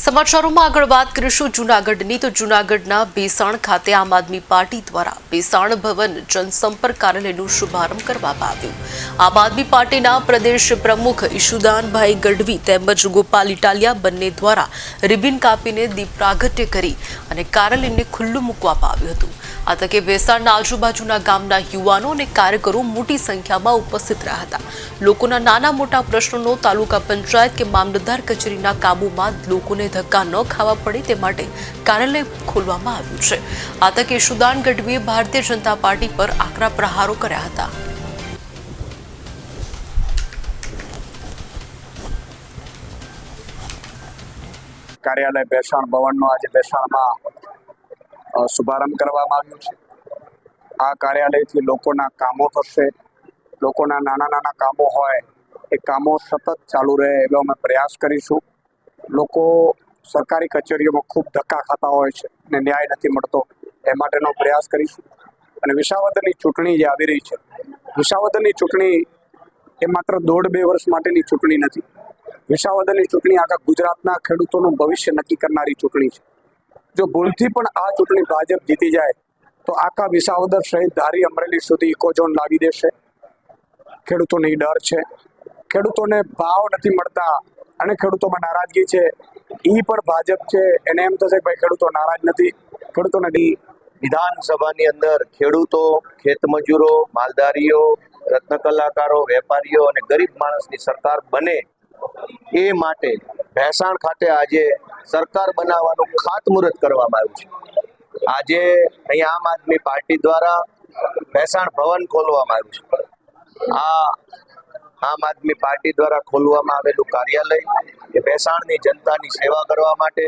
સમાચારોમાં આગળ વાત કરીશું જૂનાગઢની. તો જૂનાગઢના બેસાણ ખાતે આમ આદમી પાર્ટી દ્વારા બેસાણ ભવન જનસંપર્ક કાર્યાલયનું શુભારંભ કરવામાં આવ્યું. આમ આદમી પાર્ટીના પ્રદેશ પ્રમુખ ઈશુદાનભાઈ ગઢવી તેમજ ગોપાલ ઇટાલિયા બંને દ્વારા રિબિન કાપીને દીપ પ્રાગટ્ય કરી અને કાર્યાલયને ખુલ્લું મૂકવામાં આવ્યું હતું. આ તકે વેસાણના આજુબાજુના ગામના યુવાનો અને કાર્યકરો મોટી સંખ્યામાં ઉપસ્થિત રહ્યા હતા. લોકોના નાના મોટા પ્રશ્નોનો તાલુકા પંચાયત કે મામલતદાર કચેરીના કાબૂમાં લોકોને ધક્કા ન ખાવા પડે તે માટે કાર્યાલય ખોલવામાં આવ્યું છે. આ તકે સુદાન ગઢવીએ ભારતીય જનતા પાર્ટી પર આકરા પ્રહારો કર્યા હતા. કાર્યાલય બેસાણ ભવનનો આજે બેસાણમાં શુભારંભ કરવામાં આવ્યું છે. આ કાર્યાલયથી લોકોના કામો થશે. લોકોના નાના નાના કામો હોય, એ કામો સતત ચાલુ રહે એવો અમે પ્રયાસ કરીશું. લોકો સરકારી કચેરીઓમાં ખૂબ ધક્કા ખાતા હોય છે અને ન્યાય નથી મળતો. એ માટેનો પ્રયાસ કરીશું. અને વિસાવદરની ચૂંટણી જે આવી રહી છે, વિસાવદરની ચૂંટણી એ માત્ર દોઢ બે વર્ષ માટેની ચૂંટણી નથી. વિસાવદરની ચૂંટણી આખા ગુજરાતના ખેડૂતોનું ભવિષ્ય નક્કી કરનારી ચૂંટણી છે. જો ભૂલથી પણ આ ચૂંટણી ભાજપ જીતી જાય, તો આખા વિસાવદર સહિત ધારી અમરેલી સુધી ઇકોઝોન લાવી દેશે. ખેડૂતોને ડર છે. ખેડૂતોને ભાવ નથી મળતા અને ખેડૂતોમાં નારાજગી છે. ઈ પણ ભાજપ છે. એને એમ થશે કે ભાઈ ખેડૂતો નારાજ નથી. ખેડૂતોને નથી વિધાનસભાની અંદર ખેડૂતો ખેતમજૂરો માલધારીઓ, રત્ન કલાકારો, વેપારીઓ અને ગરીબ માણસની સરકાર બને એ માટે ભેસાણ ખાતે આજે સરકાર બનાવવાનું ખાતમુહૂર્ત કરવામાં આવ્યું છે. આજે અહીંયા આમ આદમી પાર્ટી દ્વારા ભેસાણ ભવન ખોલવામાં આવ્યું છે. આ આમ આદમી પાર્ટી દ્વારા ખોલવામાં આવેલું કાર્યાલય એ ભેસાણની જનતાની સેવા કરવા માટે,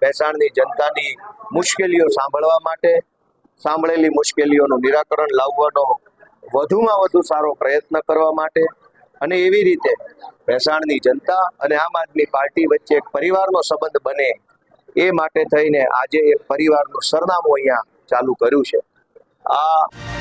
ભેસાણની જનતાની મુશ્કેલીઓ સાંભળવા માટે, સાંભળેલી મુશ્કેલીઓનું નિરાકરણ લાવવાનો વધુમાં વધુ સારો પ્રયત્ન કરવા માટે અને એવી રીતે ભેસાણની જનતા અને આમ આદમી પાર્ટી વચ્ચે એક પરિવારનો સંબંધ બને એ માટે થઈને આજે એક પરિવારનું સરનામું અહીંયા ચાલુ કર્યું છે. આ